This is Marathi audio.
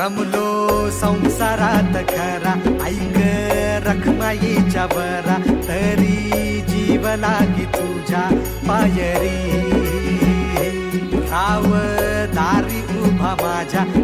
रमलो संसारात खरा. ऐक रखमाईच्या बरा तरी जीव लागी तुझ्या पायरी. राव दारी उभा माझ्या.